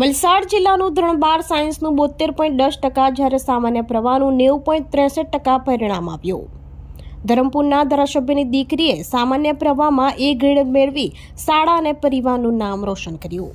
વલસાડ જિલ્લાનું ધોરણ બાર સાયન્સનું બોતેર પોઈન્ટ દસ ટકા જ્યારે સામાન્ય પ્રવાહનું નેવું પોઈન્ટ ત્રેસઠ ટકા પરિણામ આવ્યું. ધરમપુરના ધારાસભ્યની દીકરીએ સામાન્ય પ્રવાહમાં એ ગ્રેડ મેળવી શાળા અને પરિવારનું નામ રોશન કર્યું.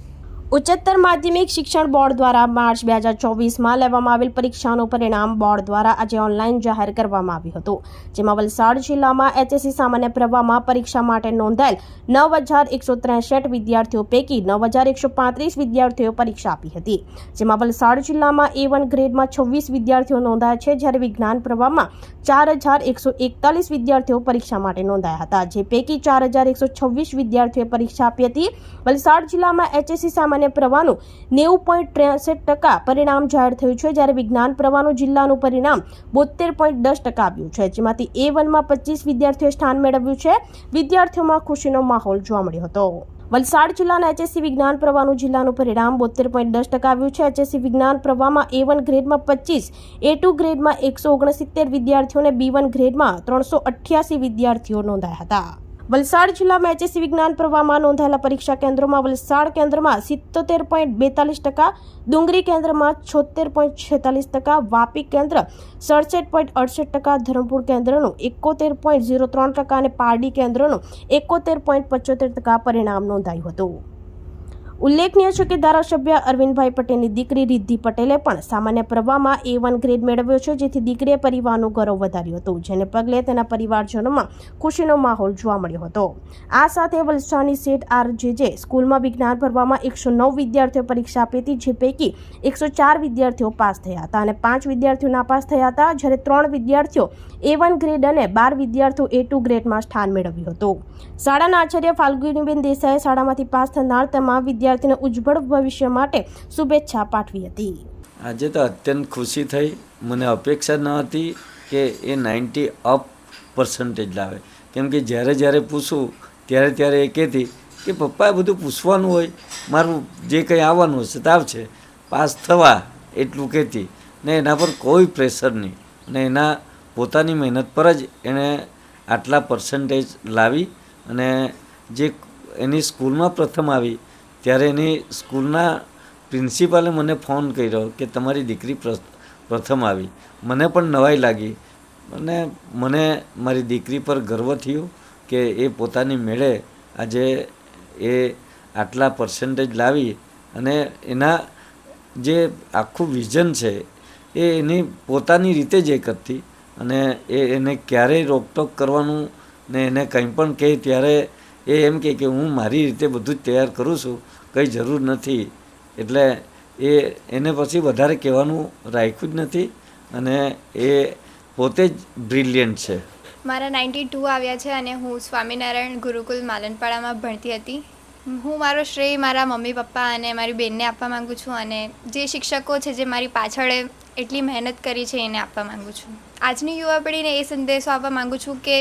ઉચ્ચતર માધ્યમિક શિક્ષણ બોર્ડ દ્વારા માર્ચ બે હજાર ચોવીસમાં લેવામાં આવેલ પરીક્ષાનું પરિણામ બોર્ડ દ્વારા આજે ઓનલાઈન જાહેર કરવામાં આવ્યું હતું, જેમાં વલસાડ જિલ્લામાં એચએસસી સામાન્ય પ્રવાહમાં પરીક્ષા માટે નોંધાયેલ નવ હજાર એકસો ત્રેસઠ વિદ્યાર્થીઓ પૈકી નવ હજાર એકસો પાંત્રીસ વિદ્યાર્થીઓએ પરીક્ષા આપી હતી, જેમાં વલસાડ જિલ્લામાં એ વન ગ્રેડમાં છવ્વીસ વિદ્યાર્થીઓ નોંધાયા છે, જ્યારે વિજ્ઞાન પ્રવાહમાં ચાર હજાર એકસો એકતાલીસ વિદ્યાર્થીઓ પરીક્ષા માટે નોંધાયા હતા, જે પૈકી ચાર હજાર એકસો છવ્વીસ વિદ્યાર્થીઓએ પરીક્ષા આપી હતી. વલસાડ જિલ્લામાં એચએસસી સામાન્ય પ્રવાહનું નેવું પોઈન્ટ ત્રેસઠ ટકા પરિણામ જાહેર થયું છે, જ્યારે વિજ્ઞાન પ્રવાહનું જિલ્લાનું પરિણામ બોતેર પોઈન્ટ દસ ટકા આવ્યું છે, જેમાંથી એ વનમાં પચીસ વિદ્યાર્થીઓએ સ્થાન મેળવ્યું છે. વિદ્યાર્થીઓમાં ખુશીનો માહોલ જોવા મળ્યો હતો. વલસાડ જિલ્લાના એચએસસી વિજ્ઞાન પ્રવાહનું જિલ્લાનું પરિણામ બોતેર પોઈન્ટ દસ ટકા આવ્યું છે. એચએસસી વિજ્ઞાન પ્રવાહમાં એ વન ગ્રેડમાં પચીસ એ ટુ ગ્રેડમાં એકસો ઓગણસિત્તેર વિદ્યાર્થીઓ અને બી વન ગ્રેડમાં ત્રણસો અઠ્યાસી વિદ્યાર્થીઓ નોંધાયા હતા. વલસાડ જિલ્લામાં એચએસસી વિજ્ઞાન પ્રવાહમાં નોંધાયેલા પરીક્ષા કેન્દ્રોમાં વલસાડ કેન્દ્રમાં સિત્તોતેર પોઈન્ટ બેતાલીસ ટકા, ડુંગરી કેન્દ્રમાં છોતેર પોઈન્ટ છેતાલીસ ટકા, વાપી કેન્દ્ર સડસઠ પોઈન્ટ અડસઠ ટકા, ધરમપુર કેન્દ્રનું એકોતેર પોઈન્ટ ઝીરો ત્રણ ટકા અને પારડી કેન્દ્રનું એકોતેર પોઈન્ટ પચોતેર ટકા પરિણામ નોંધાયું હતું. ઉલ્લેખનીય છે કે ધારાસભ્ય અરવિંદભાઈ પટેલની દીકરી રિદ્ધિ પટેલે પણ સામાન્ય પ્રવાહમાં એ વન ગ્રેડ મેળવ્યો છે, જેથી દીકરીએ પરિવારનું ગૌરવ વધાર્યું હતું, જેને પગલે તેના પરિવારજનોમાં ખુશીનો માહોલ જોવા મળ્યો હતો. આ સાથે વલસાડની આર જે સ્કૂલમાં વિજ્ઞાન ભરવામાં એકસો નવ વિદ્યાર્થીઓ પરીક્ષા આપી હતી, જે પૈકી એકસો ચાર વિદ્યાર્થીઓ પાસ થયા હતા અને પાંચ વિદ્યાર્થીઓ નાપાસ થયા હતા, જ્યારે ત્રણ વિદ્યાર્થીઓ એ વન ગ્રેડ અને બાર વિદ્યાર્થીઓ એ ટુ ગ્રેડમાં સ્થાન મેળવ્યું હતું. શાળાના આચાર્ય ફાલ્ગુનીબેન દેસાઈએ શાળામાંથી પાસ થનાર તમામ વિદ્યાર્થીને ઉજ્જવળ ભવિષ્ય માટે શુભેચ્છા પાઠવી હતી. આજે તો અત્યંત ખુશી થઈ. મને અપેક્ષા ન હતી કે એ નાઇન્ટી અપ પર્સન્ટેજ લાવે. કેમ કે જ્યારે જ્યારે પૂછું, ત્યારે ત્યારે એ કહેતી કે પપ્પા બધું પૂછવાનું હોય. મારું જે કંઈ આવવાનું હશે તો આવશે પાસ થવા એટલું કહેતી. ને એના પર કોઈ પ્રેશર નહીં. અને એના પોતાની મહેનત પર જ એણે આટલા પર્સન્ટેજ લાવી અને જે એની સ્કૂલમાં પ્રથમ આવી ત્યારે એની સ્કૂલના પ્રિન્સિપાલે મને ફોન કર્યો કે તમારી દીકરી પ્ર- પ્રથમ આવી. મને પણ નવાઈ લાગી. અને મને મારી દીકરી પર ગર્વ થયો કે એ પોતાની મેળે આજે એ આટલા પર્સન્ટેજ લાવી અને એના જે આખું વિઝન છે એ એની પોતાની રીતે જ એ કરતી અને એ એને ક્યારેય રોકટોક કરવાનું ને એને કંઈ પણ કહે ત્યારે એ એમ કે કે હું મારી રીતે બધું જ તૈયાર કરું છું, કંઈ જરૂર નથી. એટલે એ એને પછી વધારે કહેવાનું રાખ્યું જ નથી અને એ પોતે જ બ્રિલિયન્ટ છે. મારા નાઇન્ટી ટુ આવ્યા છે અને હું સ્વામિનારાયણ ગુરુકુલ માલનપાડામાં ભણતી હતી. હું મારો શ્રેય મારા મમ્મી, પપ્પા અને મારી બેનને આપવા માગું છું અને જે શિક્ષકો છે જે મારી પાછળ એટલી મહેનત કરી છે એને આપવા માગું છું. આજની યુવા પેઢીને એ સંદેશો આપવા માગું છું કે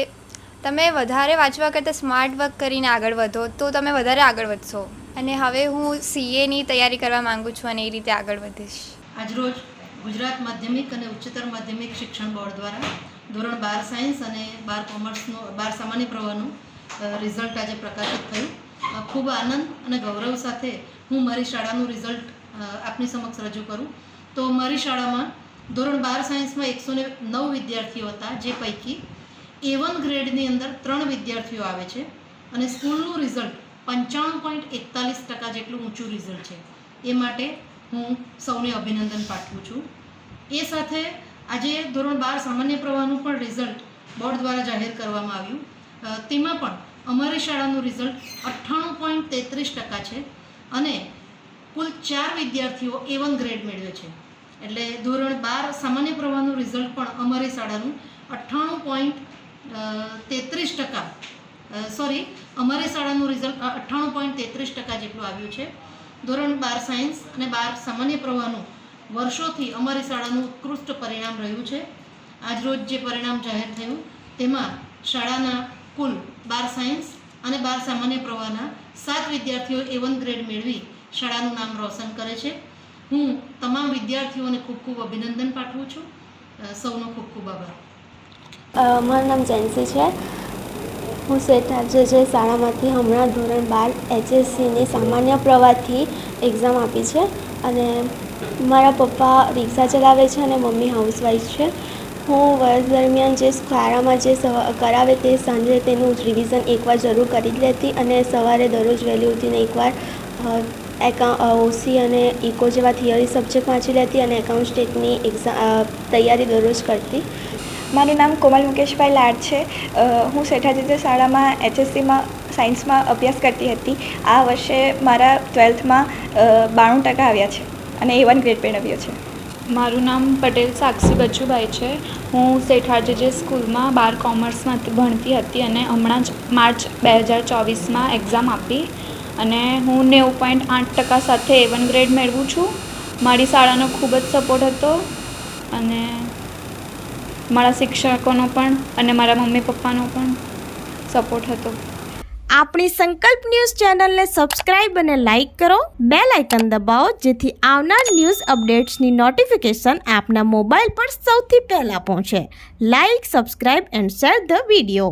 તમે વધારે વાંચવા કરતાં સ્માર્ટ વર્ક કરીને આગળ વધો, તો તમે વધારે આગળ વધશો. અને હવે હું સીએની તૈયારી કરવા માંગુ છું અને એ રીતે આગળ વધીશ. આજરોજ ગુજરાત માધ્યમિક અને ઉચ્ચતર માધ્યમિક શિક્ષણ બોર્ડ દ્વારા ધોરણ બાર સાયન્સ અને બાર કોમર્સનું, બાર સામાન્ય પ્રવાહનું રિઝલ્ટ આજે પ્રકાશિત થયું. ખૂબ આનંદ અને ગૌરવ સાથે હું મારી શાળાનું રિઝલ્ટ આપની સમક્ષ રજૂ કરું. તો મારી શાળામાં ધોરણ બાર સાયન્સમાં એકસો નવ વિદ્યાર્થીઓ હતા, જે પૈકી એ વન ગ્રેડની અંદર ત્રણ વિદ્યાર્થીઓ આવે છે અને સ્કૂલનું રિઝલ્ટ પંચાણું પોઈન્ટ એકતાલીસ ટકા જેટલું ઊંચું રિઝલ્ટ છે. એ માટે હું સૌને અભિનંદન પાઠવું છું. એ સાથે આજે ધોરણ બાર સામાન્ય પ્રવાહનું પણ રિઝલ્ટ બોર્ડ દ્વારા જાહેર કરવામાં આવ્યું. તેમાં પણ અમારી શાળાનું રિઝલ્ટ અઠ્ઠાણું પોઈન્ટ તેત્રીસ ટકા છે અને કુલ ચાર વિદ્યાર્થીઓ એ વન ગ્રેડ મેળવ્યો છે. એટલે ધોરણ બાર સામાન્ય પ્રવાહનું રિઝલ્ટ પણ અમારી શાળાનું અઠ્ઠાણું પોઈન્ટ તેત્રીસ ટકા. સોરી અમારી શાળાનું રિઝલ્ટ અઠ્ઠાણું પોઈન્ટ તેત્રીસ ટકા જેટલું આવ્યું છે. ધોરણ બાર સાયન્સ અને બાર સામાન્ય પ્રવાહનું વર્ષોથી અમારી શાળાનું ઉત્કૃષ્ટ પરિણામ રહ્યું છે. આજરોજ જે પરિણામ જાહેર થયું, તેમાં શાળાના કુલ બાર સાયન્સ અને બાર સામાન્ય પ્રવાહના સાત વિદ્યાર્થીઓ એ વન ગ્રેડ મેળવી શાળાનું નામ રોશન કરે છે. હું તમામ વિદ્યાર્થીઓને ખૂબ ખૂબ અભિનંદન પાઠવું છું. સૌનો ખૂબ ખૂબ આભાર. મારું નામ જેન્સી છે. હું શેઠા જે શાળામાંથી હમણાં ધોરણ બાર એચએસસીની સામાન્ય પ્રવાહથી એક્ઝામ આપી છે અને મારા પપ્પા રિક્ષા ચલાવે છે અને મમ્મી હાઉસવાઈફ છે. હું વર્ષ દરમિયાન જે શાળામાં જે કરાવે તે સાંજે તેનું રિવિઝન એકવાર જરૂર કરી જ લેતી અને સવારે દરરોજ વહેલી ઉઠીને એકવાર એકા ઓસી અને ઇકો જેવા થિયરી સબ્જેક્ટ વાંચી લેતી અને એકાઉન્ટ સ્ટેટની એક્ઝામ તૈયારી દરરોજ કરતી. મારું નામ કોમલ મુકેશભાઈ લાડ છે. હું શેઠાજીતે શાળામાં એચએસસીમાં સાયન્સમાં અભ્યાસ કરતી હતી. આ વર્ષે મારા ટ્વેલ્થમાં બાણું ટકા આવ્યા છે અને એ વન ગ્રેડ મેળવ્યો છે. મારું નામ પટેલ સાક્ષી બચુભાઈ છે. હું શેઠાજી જે સ્કૂલમાં બાર કોમર્સમાં ભણતી હતી અને હમણાં જ માર્ચ બે હજાર ચોવીસમાં એક્ઝામ આપી અને હું નેવું પોઈન્ટ આઠ ટકા સાથે એ વન ગ્રેડ મેળવું છું. મારી શાળાનો ખૂબ જ સપોર્ટ હતો અને મારા શિક્ષકોનો પણ અને મારા મમ્મી પપ્પાનો પણ સપોર્ટ હતો. આપણી સંકલ્પ ન્યૂઝ ચેનલને સબસ્ક્રાઇબ અને લાઇક કરો. બે લાઇકન દબાવો, જેથી આવનાર ન્યૂઝ અપડેટ્સની નોટિફિકેશન આપના મોબાઈલ પર સૌથી પહેલાં પહોંચે. Like subscribe and share the video